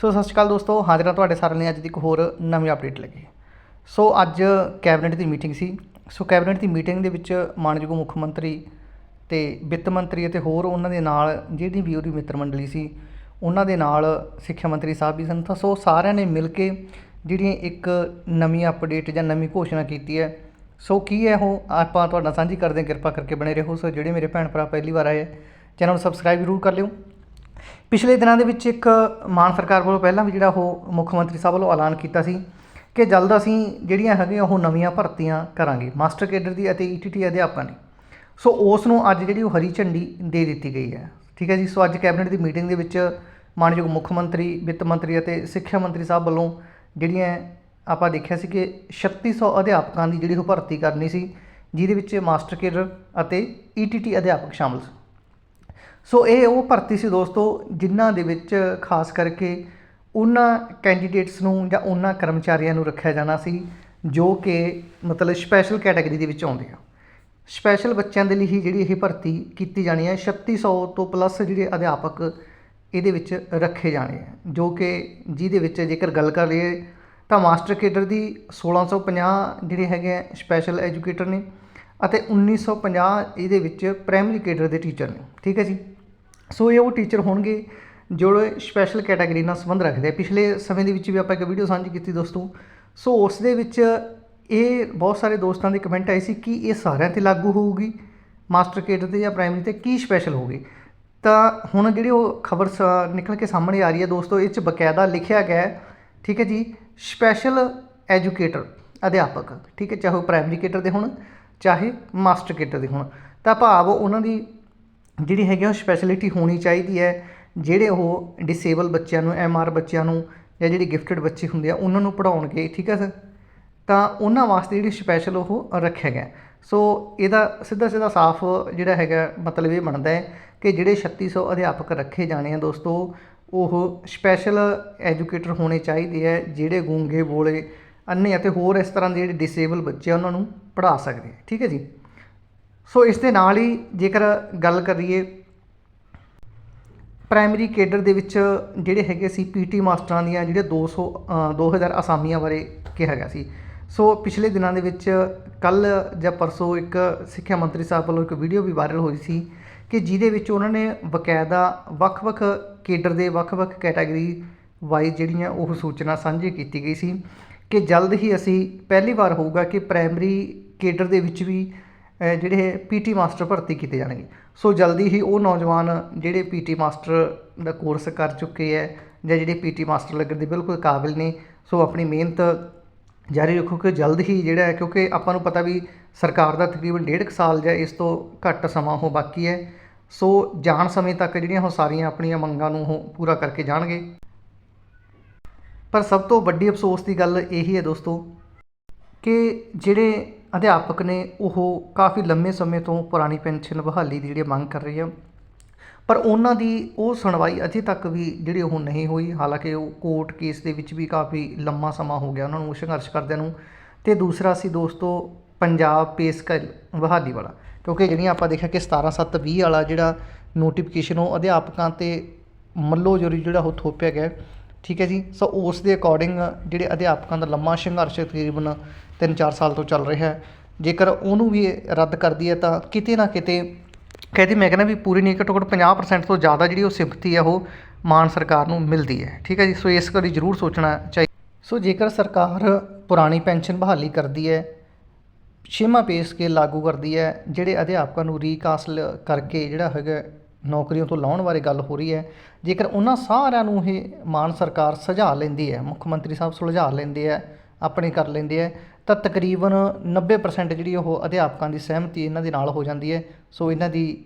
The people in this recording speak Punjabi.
ਸੋ ਸਤਿ ਸ਼੍ਰੀ ਅਕਾਲ ਦੋਸਤੋ, ਹਾਜ਼ਰ ਹਾਂ ਤੁਹਾਡੇ ਸਾਰਿਆਂ ਲਈ ਅੱਜ ਦੀ ਇੱਕ ਹੋਰ ਨਵੀਂ ਅਪਡੇਟ ਲੱਗੀ ਸੋ ਅੱਜ ਕੈਬਨਿਟ ਦੀ ਮੀਟਿੰਗ ਸੀ। ਸੋ ਕੈਬਨਿਟ ਦੀ ਮੀਟਿੰਗ ਦੇ ਵਿੱਚ ਮਾਨਯੋਗ ਮੁੱਖ ਮੰਤਰੀ ਤੇ ਵਿੱਤ ਮੰਤਰੀ ਅਤੇ ਹੋਰ ਉਹਨਾਂ ਦੇ ਨਾਲ ਜਿਹੜੀ ਵੀ ਉਹਦੀ ਮਿੱਤਰ ਮੰਡਲੀ ਸੀ, ਉਹਨਾਂ ਦੇ ਨਾਲ ਸਿੱਖਿਆ ਮੰਤਰੀ ਸਾਹਿਬ ਵੀ ਸਨ। ਤਾਂ ਸੋ ਸਾਰਿਆਂ ਨੇ ਮਿਲ ਕੇ ਜਿਹੜੀ ਇੱਕ ਨਵੀਂ ਅਪਡੇਟ ਜਾਂ ਨਵੀਂ ਘੋਸ਼ਣਾ ਕੀਤੀ ਹੈ, ਸੋ ਕੀ ਹੈ ਉਹ? ਆਪਾਂ ਤੁਹਾਡਾ ਸਾਂਝੀ ਕਰਦੇ ਹਾਂ, ਕਿਰਪਾ ਕਰਕੇ ਬਣੇ ਰਹੋ। ਸੋ ਜਿਹੜੇ ਮੇਰੇ ਭੈਣ ਭਰਾ ਪਹਿਲੀ ਵਾਰ ਆਏ, ਚੈਨਲ ਨੂੰ ਸਬਸਕ੍ਰਾਈਬ ਜ਼ਰੂਰ ਕਰ ਲਿਓ। ਪਿਛਲੇ ਦਿਨਾਂ ਦੇ ਵਿੱਚ ਇੱਕ ਮਾਨ ਸਰਕਾਰ ਵੱਲੋਂ ਪਹਿਲਾਂ ਵੀ ਜਿਹੜਾ ਉਹ ਮੁੱਖ ਮੰਤਰੀ ਸਾਹਿਬ ਵੱਲੋਂ ਐਲਾਨ ਕੀਤਾ ਸੀ ਕਿ ਜਲਦ ਅਸੀਂ ਜਿਹੜੀਆਂ ਹੈਗੀਆਂ ਉਹ ਨਵੀਆਂ ਭਰਤੀਆਂ ਕਰਾਂਗੇ, ਮਾਸਟਰ ਕੇਡਰ ਦੀ ਅਤੇ ਈਟੀਟੀ ਅਧਿਆਪਕਾਂ ਦੀ। ਸੋ ਉਸ ਨੂੰ ਅੱਜ ਜਿਹੜੀ ਉਹ ਹਰੀ ਝੰਡੀ ਦੇ ਦਿੱਤੀ ਗਈ ਹੈ। ਠੀਕ ਹੈ ਜੀ? ਸੋ ਅੱਜ ਕੈਬਨਿਟ ਦੀ ਮੀਟਿੰਗ ਦੇ ਵਿੱਚ ਮਾਨਯੋਗ ਮੁੱਖ ਮੰਤਰੀ, ਵਿੱਤ ਮੰਤਰੀ ਅਤੇ ਸਿੱਖਿਆ ਮੰਤਰੀ ਸਾਹਿਬ ਵੱਲੋਂ ਜਿਹੜੀਆਂ ਆਪਾਂ ਦੇਖਿਆ ਸੀ ਕਿ 3600 ਅਧਿਆਪਕਾਂ ਦੀ ਜਿਹੜੀ ਉਹ ਭਰਤੀ ਕਰਨੀ ਸੀ, ਜਿਹਦੇ ਵਿੱਚ ਮਾਸਟਰ ਕੇਡਰ ਅਤੇ ਈਟੀਟੀ ਅਧਿਆਪਕ ਸ਼ਾਮਲ ਸੀ। ਸੋ ਇਹ ਉਹ ਭਰਤੀ ਸੀ ਦੋਸਤੋ, ਜਿਨ੍ਹਾਂ ਦੇ ਵਿੱਚ ਖਾਸ ਕਰਕੇ ਉਹਨਾਂ ਕੈਂਡੀਡੇਟਸ ਨੂੰ ਜਾਂ ਉਹਨਾਂ ਕਰਮਚਾਰੀਆਂ ਨੂੰ ਰੱਖਿਆ ਜਾਣਾ ਸੀ, ਜੋ ਕਿ ਮਤਲਬ ਸਪੈਸ਼ਲ ਕੈਟਾਗਰੀ ਦੇ ਵਿੱਚ ਆਉਂਦੇ ਆ। ਸਪੈਸ਼ਲ ਬੱਚਿਆਂ ਦੇ ਲਈ ਹੀ ਜਿਹੜੀ ਇਹ ਭਰਤੀ ਕੀਤੀ ਜਾਣੀ ਹੈ 3600 ਤੋਂ ਪਲੱਸ ਜਿਹੜੇ ਅਧਿਆਪਕ ਇਹਦੇ ਵਿੱਚ ਰੱਖੇ ਜਾਣੇ ਆ, ਜੋ ਕਿ ਜਿਹਦੇ ਵਿੱਚ ਜੇਕਰ ਗੱਲ ਕਰ ਲਈਏ ਤਾਂ ਮਾਸਟਰ ਕੇਡਰ ਦੀ 1650 ਜਿਹੜੇ ਹੈਗੇ ਆ ਸਪੈਸ਼ਲ ਐਜੂਕੇਟਰ ਨੇ ਅਤੇ 1950 ਇਹਦੇ ਵਿੱਚ ਪ੍ਰਾਇਮਰੀ ਕੇਡਰ ਦੇ ਟੀਚਰ ਨੇ, ਠੀਕ ਹੈ ਜੀ? ਸੋ ਇਹ ਉਹ ਟੀਚਰ ਹੋਣਗੇ ਜੋ ਸਪੈਸ਼ਲ ਕੈਟਾਗਰੀ ਨਾਲ ਸੰਬੰਧ ਰੱਖਦੇ ਆ। ਪਿਛਲੇ ਸਮੇਂ ਦੇ ਵਿੱਚ ਵੀ ਆਪਾਂ ਇੱਕ ਵੀਡੀਓ ਸਾਂਝੀ ਕੀਤੀ ਦੋਸਤੋ। ਸੋ ਉਸ ਦੇ ਵਿੱਚ ਇਹ ਬਹੁਤ ਸਾਰੇ ਦੋਸਤਾਂ ਦੇ ਕਮੈਂਟ ਆਏ ਸੀ ਕਿ ਇਹ ਸਾਰਿਆਂ ਤੇ ਲਾਗੂ ਹੋਊਗੀ, ਮਾਸਟਰ ਕੇਡਰ ਤੇ ਜਾਂ ਪ੍ਰਾਇਮਰੀ ਤੇ ਕੀ ਸਪੈਸ਼ਲ ਹੋਊਗੀ। ਤਾਂ ਹੁਣ ਜਿਹੜੀ ਉਹ ਖਬਰ ਨਿਕਲ ਕੇ ਸਾਹਮਣੇ ਆ ਰਹੀ ਹੈ ਦੋਸਤੋ, ਇਹ 'ਚ ਬਕਾਇਦਾ ਲਿਖਿਆ ਗਿਆ ਹੈ। ਠੀਕ ਹੈ ਜੀ? ਸਪੈਸ਼ਲ ਐਜੂਕੇਟਰ ਅਧਿਆਪਕ। ਠੀਕ ਹੈ? ਚਾਹੇ ਉਹ ਪ੍ਰਾਇਮਰੀ ਕੇਡਰ ਦੇ ਹੋਣ, ਚਾਹੇ ਮਾਸਟਰ ਕੇਡਰ ਦੇ ਹੋਣ। ਤਾਂ ਭਾਵ ਉਹਨਾਂ ਦੀ ਜਿਹੜੀ ਹੈਗੀ ਆ ਉਹ ਸਪੈਸ਼ਲਿਟੀ ਹੋਣੀ ਚਾਹੀਦੀ ਹੈ, ਜਿਹੜੇ ਉਹ ਡਿਸੇਬਲ ਬੱਚਿਆਂ ਨੂੰ ਐਮਆਰ ਬੱਚਿਆਂ ਨੂੰ ਜਾਂ ਜਿਹੜੇ ਗਿਫਟਡ ਬੱਚੇ ਹੁੰਦੇ ਆ, ਉਹਨਾਂ ਨੂੰ ਪੜਾਉਣਗੇ ਠੀਕ ਹੈ ਸਰ? ਤਾਂ ਉਹਨਾਂ ਵਾਸਤੇ ਜਿਹੜੀ ਸਪੈਸ਼ਲ ਉਹ ਰੱਖਿਆ ਗਿਆ। ਸੋ ਇਹਦਾ ਸਿੱਧਾ ਸਿੱਧਾ ਸਾਫ਼ ਜਿਹੜਾ ਹੈਗਾ ਮਤਲਬ ਇਹ ਬਣਦਾ ਹੈ ਕਿ ਜਿਹੜੇ 3600 ਅਧਿਆਪਕ ਰੱਖੇ ਜਾਣੇ ਆ ਦੋਸਤੋ, ਉਹ ਸਪੈਸ਼ਲ ਐਜੂਕੇਟਰ ਹੋਣੇ ਚਾਹੀਦੇ ਆ, ਜਿਹੜੇ ਗੂੰਗੇ ਬੋਲੇ ਅੰਨੇ ਅਤੇ ਹੋਰ ਇਸ ਤਰ੍ਹਾਂ ਦੇ ਜਿਹੜੇ ਡਿਸੇਬਲ ਬੱਚੇ ਆ, ਉਹਨਾਂ ਨੂੰ ਪੜ੍ਹਾ ਸਕਦੇ ਠੀਕ ਹੈ ਜੀ? ਸੋ ਇਸ ਦੇ ਨਾਲ ਹੀ ਜੇਕਰ ਗੱਲ ਕਰੀਏ ਪ੍ਰਾਇਮਰੀ ਕੇਡਰ ਦੇ ਵਿੱਚ ਜਿਹੜੇ ਹੈਗੇ ਸੀ ਪੀਟੀ ਮਾਸਟਰਾਂ ਦੀਆਂ ਜਿਹੜੇ 200 ਅ, 2000 ਅਸਾਮੀਆਂ ਬਾਰੇ ਕਿਹਾ ਗਿਆ ਸੀ। ਸੋ ਪਿਛਲੇ ਦਿਨਾਂ ਦੇ ਵਿੱਚ ਕੱਲ ਜਾਂ ਪਰਸੋਂ ਇੱਕ ਸਿੱਖਿਆ ਮੰਤਰੀ ਸਾਹਿਬ ਵੱਲੋਂ ਇੱਕ ਵੀਡੀਓ ਵੀ ਵਾਇਰਲ ਹੋਈ ਸੀ ਕਿ ਜਿਹਦੇ ਵਿੱਚ ਉਹਨਾਂ ਨੇ ਬਕਾਇਦਾ ਵੱਖ-ਵੱਖ ਕੇਡਰ ਦੇ ਵੱਖ-ਵੱਖ ਕੈਟਾਗਰੀ ਵਾਈਜ਼ ਜਿਹੜੀਆਂ ਉਹ ਸੂਚਨਾ ਸਾਂਝੀ ਕੀਤੀ ਗਈ ਸੀ ਕਿ ਜਲਦ ਹੀ ਅਸੀਂ ਪਹਿਲੀ ਵਾਰ ਹੋਊਗਾ ਕਿ ਪ੍ਰਾਇਮਰੀ ਕੇਡਰ ਦੇ ਵਿੱਚ ਵੀ ਜਿਹੜੇ ਪੀਟੀ ਮਾਸਟਰ ਭਰਤੀ ਕੀਤੇ ਜਾਣਗੇ। ਸੋ ਜਲਦੀ ਹੀ ਉਹ ਨੌਜਵਾਨ ਜਿਹੜੇ ਪੀਟੀ ਮਾਸਟਰ ਦਾ ਕੋਰਸ ਕਰ ਚੁੱਕੇ ਹੈ ਜਾਂ ਜਿਹੜੇ ਪੀਟੀ ਮਾਸਟਰ ਲੱਗਣ ਦੇ ਬਿਲਕੁਲ ਕਾਬਿਲ ਨੇ, ਸੋ ਆਪਣੀ ਮਿਹਨਤ ਜਾਰੀ ਰੱਖੋ ਕਿ ਜਲਦ ਹੀ ਜਿਹੜਾ ਹੈ ਕਿਉਂਕਿ ਆਪਾਂ ਨੂੰ ਪਤਾ ਵੀ ਸਰਕਾਰ ਦਾ ਤਕਰੀਬਨ ਡੇਢ ਕੁ ਸਾਲ ਜਾਂ ਇਸ ਤੋਂ ਘੱਟ ਸਮਾਂ ਹੋ ਬਾਕੀ ਹੈ ਸੋ ਜਾਣ ਸਮੇਂ ਤੱਕ ਜਿਹੜੀਆਂ ਉਹ ਸਾਰੀਆਂ ਆਪਣੀਆਂ ਮੰਗਾਂ ਨੂੰ ਉਹ ਪੂਰਾ ਕਰਕੇ ਜਾਣਗੇ। ਪਰ ਸਭ ਤੋਂ ਵੱਡੀ ਅਫਸੋਸ ਦੀ ਗੱਲ ਇਹੀ ਹੈ ਦੋਸਤੋ ਕਿ ਜਿਹੜੇ ਅਧਿਆਪਕ ਨੇ ਉਹ ਕਾਫੀ ਲੰਮੇ ਸਮੇਂ ਤੋਂ ਪੁਰਾਣੀ ਪੈਨਸ਼ਨ ਬਹਾਲੀ ਦੀ ਜਿਹੜੀ ਮੰਗ ਕਰ ਰਹੀ ਆ। ਪਰ ਉਹਨਾਂ ਦੀ ਉਹ ਸੁਣਵਾਈ ਅਜੇ ਤੱਕ ਵੀ ਜਿਹੜੀ ਉਹ ਨਹੀਂ ਹੋਈ। ਹਾਲਾਂਕਿ ਉਹ ਕੋਰਟ ਕੇਸ ਦੇ ਵਿੱਚ ਵੀ ਕਾਫੀ ਲੰਮਾ ਸਮਾਂ ਹੋ ਗਿਆ ਉਹਨਾਂ ਨੂੰ ਸੰਘਰਸ਼ ਕਰਦਿਆਂ ਨੂੰ। ਤੇ ਦੂਸਰਾ ਸੀ ਦੋਸਤੋ ਪੰਜਾਬ ਪੇ ਸਕੇਲ ਬਹਾਲੀ ਵਾਲਾ। ਕਿਉਂਕਿ ਜਿਹੜੀਆਂ ਆਪਾਂ ਦੇਖਿਆ ਕਿ 17720 ਵਾਲਾ ਜਿਹੜਾ ਨੋਟੀਫਿਕੇਸ਼ਨ ਉਹ ਅਧਿਆਪਕਾਂ ਤੇ ਮੱਲੋ ਜੁਰੀ ਜਿਹੜਾ ਉਹ ਥੋਪਿਆ ਗਿਆ। ਠੀਕ ਹੈ ਜੀ? ਸੋ ਉਸ ਦੇ ਅਕੋਰਡਿੰਗ ਜਿਹੜੇ ਅਧਿਆਪਕਾਂ ਦਾ ਲੰਮਾ ਸੰਘਰਸ਼ ਤਕਰੀਬਨ 3-4 ਸਾਲ ਤੋਂ ਚੱਲ ਰਿਹਾ ਹੈ। ਜੇਕਰ ਉਹਨੂੰ ਵੀ ਰੱਦ ਕਰਦੀ ਹੈ ਤਾਂ ਕਿਤੇ ਨਾ ਕਿਤੇ, ਕਹਿੰਦੇ ਮੈਂ ਕਹਿੰਦਾ ਵੀ ਪੂਰੀ ਨਹੀਂ, ਘੱਟੋ ਘੱਟ 50% ਤੋਂ ਜ਼ਿਆਦਾ ਜਿਹੜੀ ਉਹ ਸਿਫਤੀ ਹੈ, ਉਹ ਮਾਨ ਸਰਕਾਰ ਨੂੰ ਮਿਲਦੀ ਹੈ। ਠੀਕ ਹੈ ਜੀ? ਸੋ ਇਸ ਕਰੀ ਜ਼ਰੂਰ ਸੋਚਣਾ ਚਾਹੀਦਾ ਸੋ ਜੇਕਰ ਸਰਕਾਰ ਪੁਰਾਣੀ ਪੈਨਸ਼ਨ ਬਹਾਲੀ ਕਰਦੀ ਹੈ, ਛੇਵਾਂ ਪੇ ਸਕੇਲ ਲਾਗੂ ਕਰਦੀ ਹੈ, ਜਿਹੜੇ ਅਧਿਆਪਕਾਂ ਨੂੰ ਰੀਕਾਸਲ ਕਰਕੇ ਜਿਹੜਾ ਹੈਗਾ ਨੌਕਰੀਆਂ ਤੋਂ ਲਾਉਣ ਬਾਰੇ ਗੱਲ ਹੋ ਰਹੀ ਹੈ। ਜੇਕਰ ਉਹਨਾਂ ਸਾਰਿਆਂ ਨੂੰ ਇਹ ਮਾਨ ਸਰਕਾਰ ਸੁਝਾ ਲੈਂਦੀ ਹੈ, ਮੁੱਖ ਮੰਤਰੀ ਸਾਹਿਬ ਸੁਲਝਾ ਲੈਂਦੇ ਆ ਆਪਣੇ ਕਰ ਲੈਂਦੇ ਆ ਤਾਂ ਤਕਰੀਬਨ 90% ਜਿਹੜੀ ਉਹ ਅਧਿਆਪਕਾਂ ਦੀ ਸਹਿਮਤੀ ਇਹਨਾਂ ਦੇ ਨਾਲ ਹੋ ਜਾਂਦੀ ਹੈ। ਸੋ ਇਹਨਾਂ ਦੀ